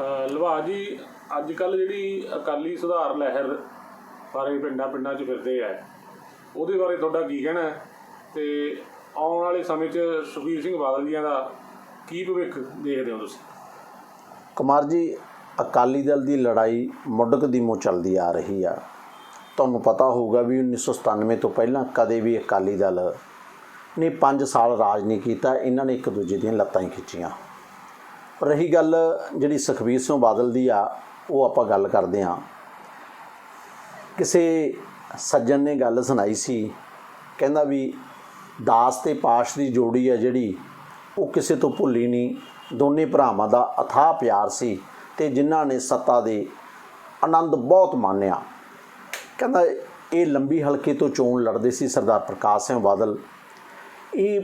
ਅਹ ਲਵਾ ਜੀ ਅੱਜ ਕੱਲ ਜਿਹੜੀ ਅਕਾਲੀ ਸੁਧਾਰ ਲਹਿਰ ਬਾਰੇ ਪਿੰਡਾਂ ਪਿੰਡਾਂ 'ਚ ਫਿਰਦੇ ਆ। ਉਹਦੇ ਬਾਰੇ ਤੁਹਾਡਾ ਕੀ ਕਹਿਣਾ ਹੈ? ਤੇ ਆਉਣ ਵਾਲੇ ਸਮੇਂ 'ਚ ਸੁਖਬੀਰ ਸਿੰਘ ਬਾਦਲ ਜੀਆਂ ਦਾ ਕੀ ਭਵਿੱਖ ਦੇਖਦੇ ਹੋ ਤੁਸੀਂ? ਕੁਮਾਰ ਜੀ, ਅਕਾਲੀ ਦਲ ਦੀ ਲੜਾਈ ਮੁੱਢਕ ਦੀ ਮੋ ਚੱਲਦੀ ਆ ਰਹੀ ਆ। ਤੁਹਾਨੂੰ ਪਤਾ ਹੋਊਗਾ ਵੀ 1997 ਤੋਂ ਪਹਿਲਾਂ ਕਦੇ ਵੀ ਅਕਾਲੀ ਦਲ ਨੇ 5 ਸਾਲ ਰਾਜ ਨਹੀਂ ਕੀਤਾ, ਇਹਨਾਂ ਨੇ ਇੱਕ ਦੂਜੇ ਦੀਆਂ ਲੱਤਾਂ ਹੀ ਖਿੱਚੀਆਂ। ਰਹੀ ਗੱਲ ਜਿਹੜੀ ਸੁਖਬੀਰ ਸਿੰਘ ਬਾਦਲ ਦੀ ਆ, ਉਹ ਆਪਾਂ ਗੱਲ ਕਰਦੇ ਹਾਂ। ਕਿਸੇ ਸੱਜਣ ਨੇ ਗੱਲ ਸੁਣਾਈ ਸੀ, ਕਹਿੰਦਾ ਵੀ ਦਾਸ ਤੇ ਪਾਸ਼ ਦੀ ਜੋੜੀ ਆ ਜਿਹੜੀ, ਉਹ ਕਿਸੇ ਤੋਂ ਭੁੱਲੀ ਨਹੀਂ। ਦੋਨੇ ਭਰਾਵਾਂ ਦਾ ਅਥਾਹ ਪਿਆਰ ਸੀ ਤੇ ਜਿਨ੍ਹਾਂ ਨੇ ਸੱਤਾ ਦੇ ਆਨੰਦ ਬਹੁਤ ਮਾਣਿਆ। ਕਹਿੰਦਾ ਇਹ ਲੰਬੀ ਹਲਕੇ ਤੋਂ ਚੋਣ ਲੜਦੇ ਸੀ ਸਰਦਾਰ ਪ੍ਰਕਾਸ਼ ਸਿੰਘ ਬਾਦਲ। ਇਹ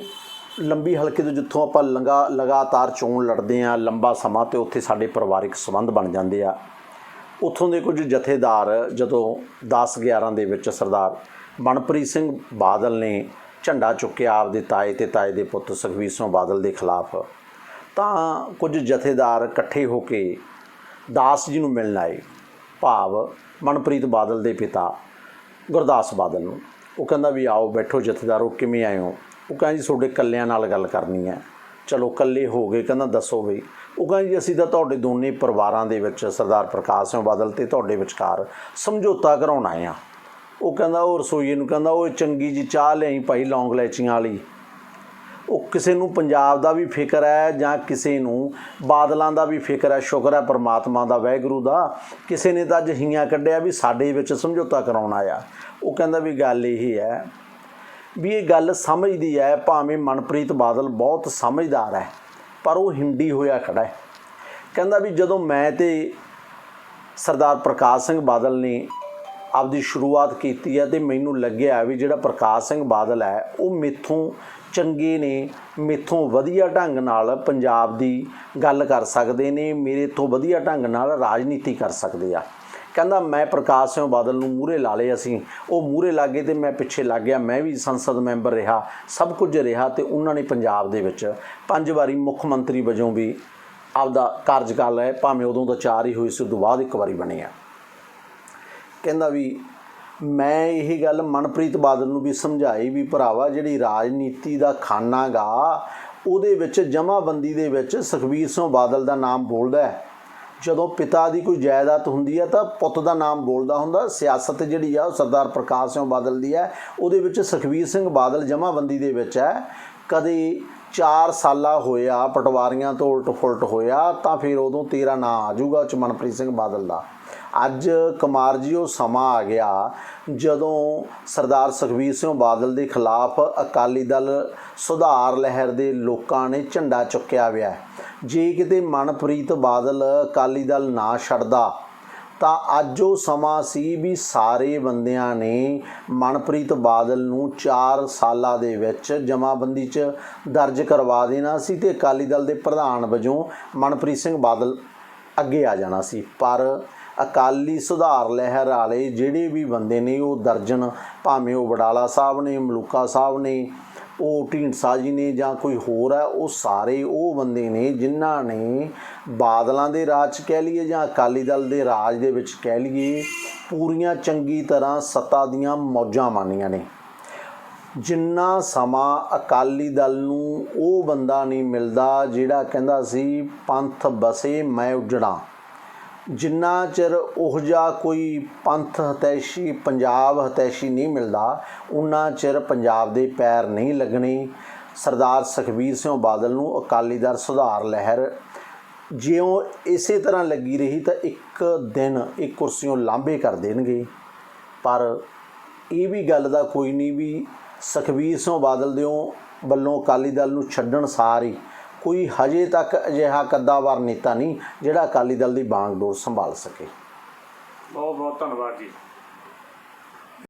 ਲੰਬੀ ਹਲਕੇ ਤੋਂ ਜਿੱਥੋਂ ਆਪਾਂ ਲੰਗਾ ਲਗਾਤਾਰ ਚੋਣ ਲੜਦੇ ਆ ਲੰਬਾ ਸਮਾਂ ਤੇ ਉੱਥੇ ਸਾਡੇ ਪਰਿਵਾਰਿਕ ਸੰਬੰਧ ਬਣ ਜਾਂਦੇ ਆ। ਉੱਥੋਂ ਦੇ ਕੁਝ ਜਥੇਦਾਰ ਜਦੋਂ 10 11 ਦੇ ਵਿੱਚ ਸਰਦਾਰ ਮਨਪ੍ਰੀਤ ਸਿੰਘ ਬਾਦਲ ਨੇ ਝੰਡਾ ਚੁੱਕਿਆ ਆਪਦੇ ਤਾਏ ਤੇ ਤਾਏ ਦੇ ਪੁੱਤ ਸੁਖਬੀਰ ਸਿੰਘ ਬਾਦਲ ਦੇ ਖਿਲਾਫ, ਤਾਂ ਕੁਝ ਜਥੇਦਾਰ ਇਕੱਠੇ ਹੋ ਕੇ ਦਾਸ ਜੀ ਨੂੰ ਮਿਲਣ ਆਏ, ਭਾਵ ਮਨਪ੍ਰੀਤ ਬਾਦਲ ਦੇ ਪਿਤਾ ਗੁਰਦਾਸ ਬਾਦਲ ਨੂੰ। ਉਹ ਕਹਿੰਦਾ ਵੀ ਆਓ ਬੈਠੋ ਜਥੇਦਾਰੋ ਕਿਵੇਂ ਆਏ ਹੋ? ਉਹ ਕਹਿੰਦਾ ਜੀ ਤੁਹਾਡੇ ਕੱਲਿਆਂ ਨਾਲ ਗੱਲ ਕਰਨੀ ਹੈ। ਚਲੋ ਕੱਲੇ ਹੋ ਗਏ, ਕਹਿੰਦਾ ਦੱਸੋ ਵੀ। ਉਹ ਕਹਿੰਦਾ ਜੀ ਅਸੀਂ ਤਾਂ ਤੁਹਾਡੇ ਦੋਨੇ ਪਰਿਵਾਰਾਂ ਦੇ ਵਿੱਚ ਸਰਦਾਰ ਪ੍ਰਕਾਸ਼ ਸਿੰਘ ਬਾਦਲ ਤੇ ਤੁਹਾਡੇ ਵਿਚਕਾਰ ਸਮਝੌਤਾ ਕਰਾਉਣਾ ਆ ਉਹ ਕਹਿੰਦਾ ਉਹ ਰਸੋਈਏ ਨੂੰ ਕਹਿੰਦਾ ਉਹ ਚੰਗੀ ਜੀ ਚਾਹ ਲਿਆਈ ਭਾਈ ਲੌਂਗ ਲੈਚੀਆਂ ਵਾਲੀ। ਉਹ ਕਿਸੇ ਨੂੰ ਪੰਜਾਬ ਦਾ ਵੀ ਫਿਕਰ ਹੈ ਜਾਂ ਕਿਸੇ ਨੂੰ ਬਾਦਲਾਂ ਦਾ ਵੀ ਫਿਕਰ ਹੈ, ਸ਼ੁਕਰ ਹੈ ਪਰਮਾਤਮਾ ਦਾ, ਵਾਹਿਗੁਰੂ ਦਾ। ਕਿਸੇ ਨੇ ਤਾਂ ਅੱਜ ਹੀਆਂ ਕੱਢਿਆ ਵੀ ਸਾਡੇ ਵਿੱਚ ਸਮਝੌਤਾ ਕਰਾਉਣਾ ਆ ਉਹ ਕਹਿੰਦਾ ਵੀ ਗੱਲ ਇਹ ਹੈ ਵੀ ਇਹ ਗੱਲ ਸਮਝਦੀ ਹੈ, ਭਾਵੇਂ ਮਨਪ੍ਰੀਤ ਬਾਦਲ ਬਹੁਤ ਸਮਝਦਾਰ ਹੈ, ਪਰ ਉਹ ਹਿੰਡੀ ਹੋਇਆ ਖੜਾ ਹੈ। ਕਹਿੰਦਾ ਵੀ ਜਦੋਂ ਮੈਂ ਤੇ ਸਰਦਾਰ ਪ੍ਰਕਾਸ਼ ਸਿੰਘ ਬਾਦਲ ਨੇ ਆਪਦੀ ਸ਼ੁਰੂਆਤ ਕੀਤੀ ਹੈ ਤੇ ਮੈਨੂੰ ਲੱਗਿਆ ਵੀ ਜਿਹੜਾ ਪ੍ਰਕਾਸ਼ ਸਿੰਘ ਬਾਦਲ ਹੈ, ਉਹ ਮੇਥੋਂ ਚੰਗੇ ਨੇ, ਮੇਥੋਂ ਵਧੀਆ ਢੰਗ ਨਾਲ ਪੰਜਾਬ ਦੀ ਗੱਲ ਕਰ ਸਕਦੇ ਨੇ, ਮੇਰੇ ਤੋਂ ਵਧੀਆ ਢੰਗ ਨਾਲ ਰਾਜਨੀਤੀ ਕਰ ਸਕਦੇ ਆ। ਕਹਿੰਦਾ, ਮੈਂ ਪ੍ਰਕਾਸ਼ ਸਿੰਘ ਬਾਦਲ ਨੂੰ ਮੂਹਰੇ ਲਾ ਲਏ ਅਸੀਂ। ਉਹ ਮੂਹਰੇ ਲੱਗੇ ਤੇ ਮੈਂ ਪਿੱਛੇ ਲੱਗ ਗਿਆ। ਮੈਂ ਵੀ ਸੰਸਦ ਮੈਂਬਰ ਰਿਹਾ। ਸਭ ਕੁਝ ਰਿਹਾ ਤੇ ਉਹਨਾਂ ਨੇ ਪੰਜਾਬ ਦੇ ਵਿੱਚ ਪੰਜ ਵਾਰੀ ਮੁੱਖ ਮੰਤਰੀ ਵਜੋਂ ਵੀ ਆਪਦਾ ਕਾਰਜਕਾਲ ਹੈ ਭਾਵੇਂ ਉਦੋਂ ਤਾਂ ਚਾਰ ਹੀ ਹੋਈ ਸੀ, ਉਦੋਂ ਬਾਅਦ ਇੱਕ ਵਾਰੀ ਬਣੇ ਆ। ਕਹਿੰਦਾ ਵੀ, ਮੈਂ ਇਹ ਗੱਲ ਮਨਪ੍ਰੀਤ ਬਾਦਲ ਨੂੰ ਵੀ ਸਮਝਾਈ ਵੀ, ਭਰਾਵਾ, ਜਿਹੜੀ ਰਾਜਨੀਤੀ ਦਾ ਖਾਨਾ ਗਾ ਉਹਦੇ ਵਿੱਚ ਜਮਾਬੰਦੀ ਦੇ ਵਿੱਚ ਸੁਖਬੀਰ ਸਿੰਘ ਬਾਦਲ ਦਾ ਨਾਮ ਬੋਲਦਾ ਹੈ। ਜਦੋਂ ਪਿਤਾ ਦੀ ਕੋਈ ਜਾਇਦਾਦ ਹੁੰਦੀ ਹੈ ਤਾਂ ਪੁੱਤ ਦਾ ਨਾਮ ਬੋਲਦਾ ਹੁੰਦਾ, ਸਿਆਸਤ ਜਿਹੜੀ ਆ ਉਹ ਸਰਦਾਰ ਪ੍ਰਕਾਸ਼ ਸਿੰਘ ਬਾਦਲ ਦੀ ਹੈ। ਉਹਦੇ ਵਿੱਚ ਸੁਖਬੀਰ ਸਿੰਘ ਬਾਦਲ ਜਮਾਬੰਦੀ ਦੇ ਵਿੱਚ ਹੈ। ਕਦੇ 4 ਸਾਲਾ ਹੋਇਆ, ਪਟਵਾਰੀਆਂ ਤੋਂ ਉਲਟ ਫੁਲਟ ਹੋਇਆ, ਤਾਂ ਫਿਰ ਉਦੋਂ ਤੇਰਾ ਨਾਂ ਆ ਜਾਊਗਾ ਉਹ 'ਚ ਸਿੰਘ ਬਾਦਲ ਦਾ। ਅੱਜ ਕੁਮਾਰ ਜੀ, ਉਹ ਸਮਾਂ ਆ ਗਿਆ ਜਦੋਂ ਸਰਦਾਰ ਸੁਖਬੀਰ ਸਿੰਘ ਬਾਦਲ ਦੇ ਖਿਲਾਫ ਅਕਾਲੀ ਦਲ ਸੁਧਾਰ ਲਹਿਰ ਦੇ ਲੋਕਾਂ ਨੇ ਝੰਡਾ ਚੁੱਕਿਆ ਹੋਇਆ ਜੇ ਕਿਤੇ ਮਨਪ੍ਰੀਤ ਬਾਦਲ ਅਕਾਲੀ ਦਲ ਨਾ ਛੱਡਦਾ, ਤਾਂ ਅੱਜ ਉਹ ਸਮਾਂ ਸੀ ਵੀ ਸਾਰੇ ਬੰਦਿਆਂ ਨੇ ਮਨਪ੍ਰੀਤ ਬਾਦਲ ਨੂੰ 4 ਸਾਲਾਂ ਦੇ ਵਿੱਚ ਜਮਾਬੰਦੀ 'ਚ ਦਰਜ ਕਰਵਾ ਦੇਣਾ ਸੀ ਤੇ ਅਕਾਲੀ ਦਲ ਦੇ ਪ੍ਰਧਾਨ ਵਜੋਂ ਮਨਪ੍ਰੀਤ ਸਿੰਘ ਬਾਦਲ ਅੱਗੇ ਆ ਜਾਣਾ ਸੀ। ਪਰ ਅਕਾਲੀ ਸੁਧਾਰ ਲਹਿਰ ਵਾਲੇ ਜਿਹੜੇ ਵੀ ਬੰਦੇ ਨੇ ਉਹ ਦਰਜਨ, ਭਾਵੇਂ ਉਹ ਵਡਾਲਾ ਸਾਹਿਬ ਨੇ, ਮਲੂਕਾ ਸਾਹਿਬ ਨੇ ਉਹ ਢੀਂਡਸਾ ਜੀ ਨੇ ਜਾਂ ਕੋਈ ਹੋਰ ਹੈ, ਉਹ ਸਾਰੇ ਉਹ ਬੰਦੇ ਨੇ ਜਿਨ੍ਹਾਂ ਨੇ ਬਾਦਲਾਂ ਦੇ ਰਾਜ 'ਚ ਕਹਿ ਲਈਏ ਜਾਂ ਅਕਾਲੀ ਦਲ ਦੇ ਰਾਜ ਦੇ ਵਿੱਚ ਕਹਿ ਲਈਏ, ਪੂਰੀਆਂ ਚੰਗੀ ਤਰ੍ਹਾਂ ਸੱਤਾ ਦੀਆਂ ਮੌਜਾਂ ਮਾਨੀਆਂ ਨੇ। ਜਿੰਨਾ ਸਮਾਂ ਅਕਾਲੀ ਦਲ ਨੂੰ ਉਹ ਬੰਦਾ ਨਹੀਂ ਮਿਲਦਾ ਜਿਹੜਾ ਕਹਿੰਦਾ ਸੀ, ਪੰਥ ਬਸੇ ਮੈਂ ਉਜੜਾਂ। ਜਿੰਨਾ ਚਿਰ ਉਹ ਜਿਹਾ ਕੋਈ ਪੰਥ ਹਤੈਸ਼ੀ, ਪੰਜਾਬ ਹਤੈਸ਼ੀ ਨਹੀਂ ਮਿਲਦਾ, ਉਨਾ ਚਿਰ ਪੰਜਾਬ ਦੇ ਪੈਰ ਨਹੀਂ ਲੱਗਣੇ। ਸਰਦਾਰ ਸੁਖਬੀਰ ਸਿੰਘ ਬਾਦਲ ਨੂੰ ਅਕਾਲੀ ਦਲ ਸੁਧਾਰ ਲਹਿਰ। ਜਿਉਂ ਇਸੇ ਤਰ੍ਹਾਂ ਲੱਗੀ ਰਹੀ ਤਾਂ ਇੱਕ ਦਿਨ ਇਹ ਕੁਰਸੀਆਂ ਲਾਂਭੇ ਕਰ ਦੇਣਗੇ। ਪਰ ਇਹ ਵੀ ਗੱਲ ਦਾ ਕੋਈ ਨਹੀਂ ਵੀ ਸੁਖਬੀਰ ਸਿੰਘ ਬਾਦਲ ਦਿਓ ਵੱਲੋਂ ਅਕਾਲੀ ਦਲ ਨੂੰ ਛੱਡਣ ਸਾਰ ਹੀ ਕੋਈ ਹਜੇ ਤੱਕ ਅਜਿਹਾ ਕੱਦਾਵਰ ਨੇਤਾ ਨਹੀਂ ਜਿਹੜਾ ਅਕਾਲੀ ਦਲ ਦੀ ਬਾਗਡੋਰ ਸੰਭਾਲ ਸਕੇ। ਬਹੁਤ ਬਹੁਤ ਧੰਨਵਾਦ ਜੀ।